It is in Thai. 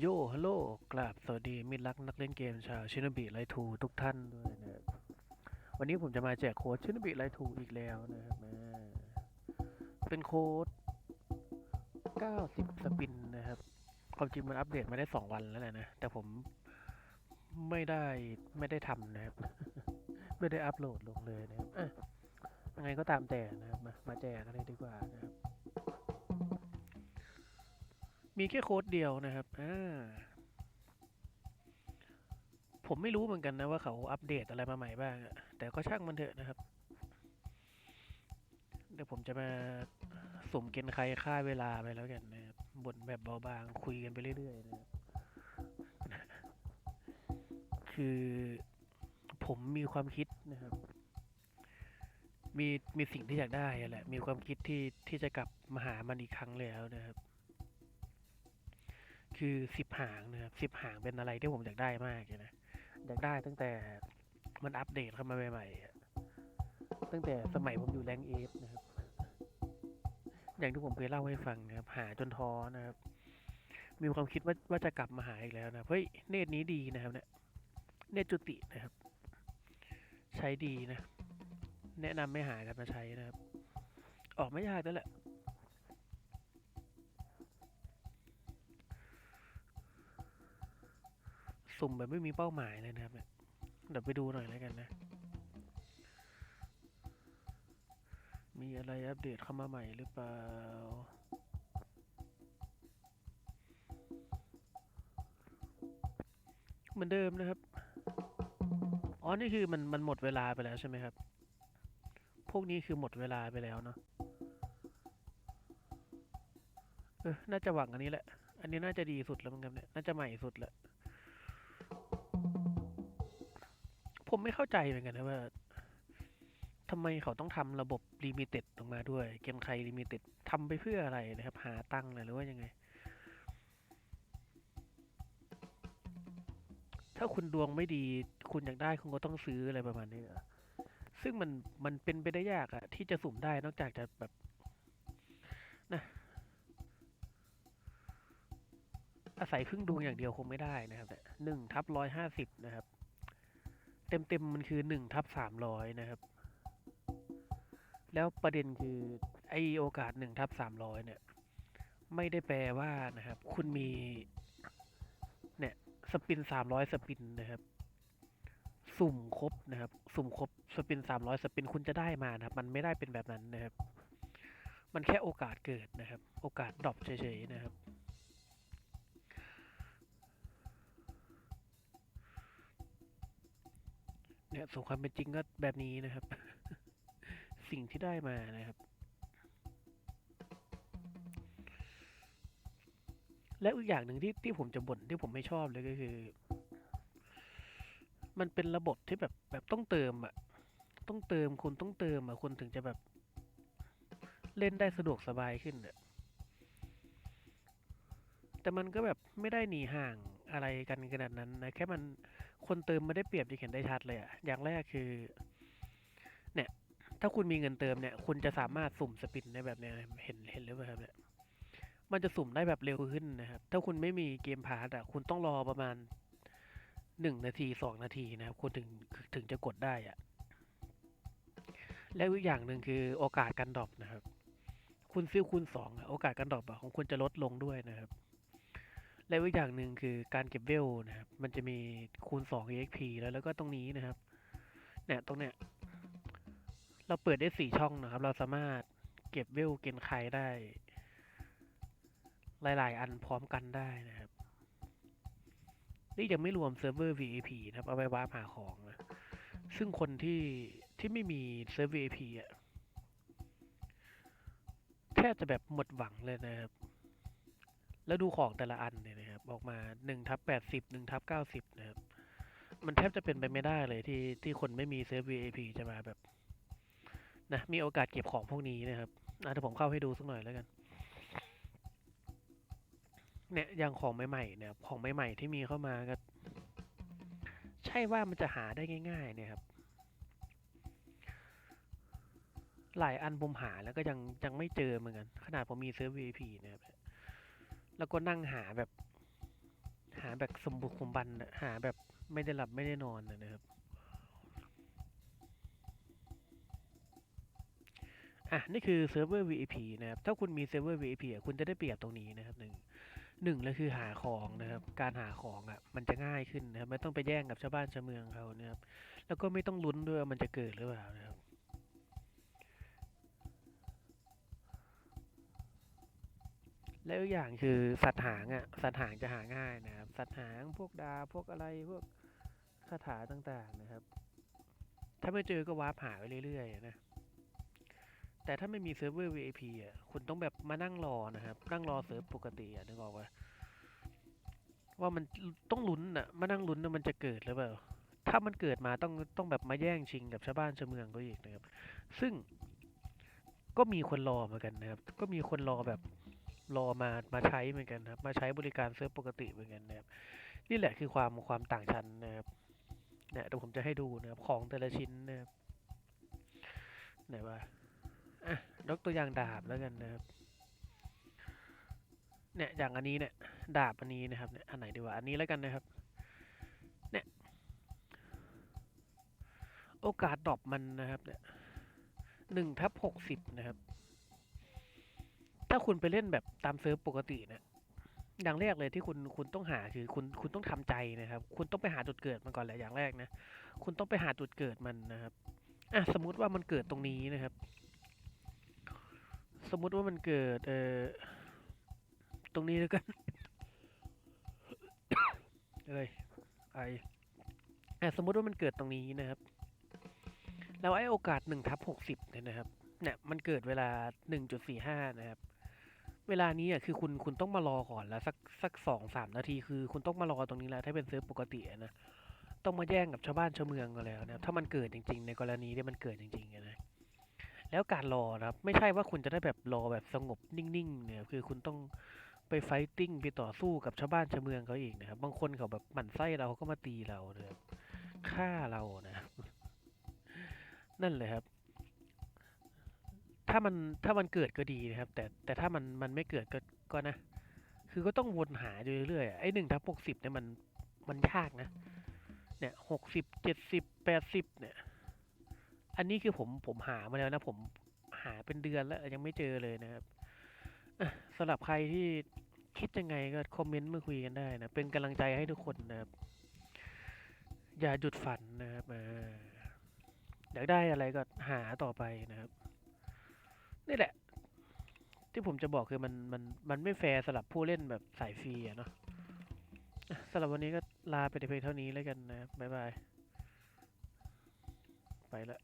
โยฮัลโหลกราบสวัสดี มิตรรักนักเล่นเกมชาวชินบิไลทูทุกท่านด้วยนะครับวันนี้ผมจะมาแจกโค้ดชินบิไลทูอีกแล้วนะครับเป็นโค้ด 90 สปินนะครับ ความจริงมันอัปเดตมาได้ 2 วันแล้วแหละนะ แต่ผมไม่ได้ไม่ได้ทำนะครับ ไม่ได้อัปโหลดลงเลยนะครับอะยังไงก็ตามแต่นะครับ มามาแจกกันเลยดีกว่านะครับ มีแค่โค้ดเดียวนะครับอ่าผมไม่รู้เหมือนกันนะว่าเขาอัปเดตอะไรมาใหม่บ้าง แต่ก็ช่างมันเถอะนะครับ เดี๋ยวผมจะมาสุ่มเกณฑ์ใครค่าเวลาไปแล้วกันนะครับบนแบบเบาบางคุยกันไปเรื่อยๆนะครับ คือผมมีความคิดนะครับ มีมีสิ่งที่อยากได้แหละ มีความคิดที่ที่จะกลับมาหามันอีกครั้งแล้วนะครับ คือสิบหางนะครับสิบหางเป็นอะไรที่ผมอยากได้มากเลยนะอยากได้ตั้งแต่มันอัปเดตเข้ามาใหม่ๆตั้งแต่สมัยผมอยู่แรงเอฟนะครับ อย่างที่ผมเคยเล่าให้ฟังนะครับ หาจนท้อนะครับ มีความคิดว่าว่าจะกลับมาหาอีกแล้วนะเฮ้ยเนตรนี้ดีนะครับ เนี่ยเนตรจุตินะครับ ใช้ดีนะ แนะนำไม่หากันมาใช้นะครับ ออกไม่ยากแล้วแหละ สุ่มแบบไม่มีเป้าหมายเลยนะครับเนี่ยเดี๋ยวไปดูหน่อยแล้วกันนะ มีอะไรอัปเดตเข้ามาใหม่หรือเปล่า เหมือนเดิมนะครับ อ๋อ นี่คือมันมันหมดเวลาไปแล้วใช่ไหมครับ พวกนี้คือหมดเวลาไปแล้วเนาะ เออ น่าจะหวังอันนี้แหละ อันนี้น่าจะดีสุดแล้วมั้งครับเนี่ย น่าจะใหม่สุดแล้ว ผมไม่เข้าใจเหมือนกันนะว่าทำไมเขาต้องทำระบบลิมิเต็ดออกมาด้วย เกมใครลิมิเต็ดทำไปเพื่ออะไรนะครับ หาตังค์หรอหรือว่ายังไง ถ้าคุณดวงไม่ดี คุณอยากได้คุณก็ต้องซื้ออะไรประมาณนี้ซึ่งมันมันเป็นไปได้ยากอะที่จะสุ่มได้นอกจากจะแบบนะอาศัยพึ่งดวงอย่างเดียวคงไม่ได้นะครับหนึ่งทับร้อยห้าสิบนะครับ เต็มเต็มๆมันคือหนึ่งทับสามร้อยนะครับ แล้วประเด็นคือไอโอกาสหนึ่งทับสามร้อยเนี่ย ไม่ได้แปลว่านะครับ คุณมี เนี่ยสปินสามร้อยสปินนะครับ สุ่มครบนะครับ สุ่มครบสปินสามร้อยสปินคุณจะได้มานะครับ มันไม่ได้เป็นแบบนั้นนะครับ มันแค่โอกาสเกิดนะครับ โอกาสดรอปเฉยๆนะครับ เนี่ยส่วนความเป็นจริงก็แบบนี้นะครับ สิ่งที่ได้มานะครับ และอีกอย่างหนึ่งที่ที่ผมจะบ่นที่ผมไม่ชอบเลยก็คือ มันเป็นระบบที่แบบแบบต้องเติมอะต้องเติมคุณต้องเติมอะคุณถึงจะแบบ เล่นได้สะดวกสบายขึ้นอะแต่มันก็แบบไม่ได้หนีห่างอะไรกันขนาดนั้นนะแค่มัน คนเติมไม่ได้เปรียบที่เห็นได้ชัดเลยอะอย่างแรกคือ เนี่ย ถ้าคุณมีเงินเติมเนี่ย คุณจะสามารถสุ่มสปินได้แบบเนี้ยเห็นเห็นหรือเปล่าครับเนี่ยมันจะสุ่มได้แบบเร็วขึ้นนะครับ ถ้าคุณไม่มีเกมพาร์ตอะคุณต้องรอประมาณหนึ่งนาทีสองนาทีนะครับคุณถึงถึงจะกดได้อะแล้วอีกอย่างหนึ่งคือโอกาสการดรอปนะครับ คุณซื้อคูณสองอะโอกาสการดรอปของคุณจะลดลงด้วยนะครับ และอีกอย่างหนึ่งคือการเก็บเวลนะครับ มันจะมีคูณ 2 exp แล้วแล้วก็ตรงนี้นะครับ เนี่ยตรงเนี้ย เราเปิดได้สี่ช่องนะครับ เราสามารถเก็บเวลเกณฑ์ใครได้ หลาย ๆ อันพร้อมกันได้นะครับ นี่ยังไม่รวมเซิร์ฟเวอร์ VIP นะครับ เอาไว้วาร์ปหาของนะ ซึ่งคนที่ที่ไม่มีเซิร์ฟ VIP อะแทบจะแบบหมดหวังเลยนะครับ แล้วดูของแต่ละอันเนี่ย ออกมาหนึ่งทับแปดสิบหนึ่งทับเก้าสิบนะครับ มันแทบจะเป็นไปไม่ได้เลยที่ที่คนไม่มีเซิร์ฟ VIP จะมาแบบนะมีโอกาสเก็บของพวกนี้นะครับอะเดี๋ยวผมเข้าให้ดูสักหน่อยแล้วกัน เนี่ยอย่างของใหม่ๆเนี่ยของใหม่ๆที่มีเข้ามาก็ ใช่ว่ามันจะหาได้ง่ายๆเนี่ยครับ หลายอันผมหาแล้วก็ยังยังไม่เจอเหมือนกัน ขนาดผมมีเซิร์ฟ VIP นะครับแล้วก็นั่งหาแบบาแบบสมบุกสมบันหาแบบไม่ได้หลับไม่ได้นอนนะครับอะนี่คือเซิร์ฟเวอร์ VIP นะครับ ถ้าคุณมีเซิร์ฟเวอร์ VIP อะคุณจะได้เปรียบตรงนี้นะครับหนึ่งหนึ่งเลยคือหาของนะครับ การหาของอะมันจะง่ายขึ้นนะครับ ไม่ต้องไปแย่งกับชาวบ้านชาวเมืองเขานะครับ แล้วก็ไม่ต้องลุ้นด้วยว่ามันจะเกิดหรือเปล่านะครับ แล้วอย่างคือสัตว์หางอะสัตว์หางจะหาง่ายนะครับ สัตว์หางพวกดาพวกอะไรพวกคาถาต่างๆนะครับ ถ้าไม่เจอก็วาร์ปหาไปเรื่อยๆนะแต่ถ้าไม่มีเซิร์ฟเวอร์ VIP อะคุณต้องแบบมานั่งรอนะครับ นั่งรอเซิร์ฟปกติอะนึกออกว่าว่ามันต้องลุ้นอะมานั่งลุ้นว่ามันจะเกิดหรือเปล่าถ้ามันเกิดมาต้องต้องแบบมาแย่งชิงกับชาวบ้านชาวเมืองเขาอีกนะครับ ซึ่งก็มีคนรอเหมือนกันนะครับ ก็มีคนรอแบบ รอมามาใช้เหมือนกันครับ มาใช้บริการเซิร์ฟปกติเหมือนกันนะครับนี่แหละคือความความต่างชั้นนะครับเนี่ยเดี๋ยวผมจะให้ดูนะครับของแต่ละชิ้นนะครับไหนวะอะยกตัวอย่างดาบแล้วกันนะครับเนี่ยอย่างอันนี้เนี่ยดาบอันนี้นะครับเนี่ยอันไหนดีวะอันนี้แล้วกันนะครับเนี่ยโอกาสดรอปมันนะครับเนี่ยหนึ่งทับหกสิบนะครับ ถ้าคุณไปเล่นแบบตามเซิร์ฟปกติเนี่ยอย่างแรกเลยที่คุณคุณต้องหาคือคุณคุณต้องทำใจนะครับ คุณต้องไปหาจุดเกิดมันก่อนแหละอย่างแรกนะ คุณต้องไปหาจุดเกิดมันนะครับอะสมมุติว่ามันเกิดตรงนี้นะครับ สมมุติว่ามันเกิด เอ่อตรงนี้แล้วกันเอ้ยไออะสมมุติว่ามันเกิดตรงนี้นะครับ แล้วไอ้โอกาสหนึ่งทับหกสิบเนี่ยนะครับ เนี่ยมันเกิดเวลาหนึ่งจุดสี่ห้านะครับ เวลานี้อะคือคุณคุณต้องมารอก่อนแล้วสักสักสองสามนาทีคือ คุณต้องมารอตรงนี้แล้วถ้าเป็นเซิร์ฟปกตินะต้องมาแย่งกับชาวบ้านชาวเมืองกันแล้วนะถ้ามันเกิดจริง ๆ ในกรณีที่มันเกิดจริงๆนะแล้วการรอนะครับไม่ใช่ว่าคุณจะได้แบบรอแบบสงบนิ่งๆเนี่ยคือคุณต้องไปไฟติ้งไปต่อสู้กับชาวบ้านชาวเมืองเขาอีกนะครับบางคนเขาแบบหมั่นไส้เราเขาก็มาตีเรานะครับฆ่าเรานะ นั่นเลยครับ ถ้ามันถ้ามันเกิดก็ดีนะครับ แต่แต่ถ้ามันมันไม่เกิดก็ก็นะ คือก็ต้องวนหาอยู่เรื่อยๆไอ้หนึ่งทับหกสิบเนี่ยมันมันยากนะ เนี่ยหกสิบเจ็ดสิบแปดสิบเนี่ย อันนี้คือผมผมหามาแล้วนะ ผมหาเป็นเดือนแล้วยังไม่เจอเลยนะครับสำหรับใครที่คิดยังไงก็คอมเมนต์มาคุยกันได้นะ เป็นกำลังใจให้ทุกคนนะครับ อย่าหยุดฝันนะครับอยากได้อะไรก็หาต่อไปนะครับ นี่แหละ ที่ผมจะบอกคือมันมันมันไม่แฟร์สำหรับผู้เล่นแบบสายฟรีอะเนาะสำหรับวันนี้ก็ลาไปแต่เพียงเท่านี้แล้วกันนะบบ๊ายบาย ไปละ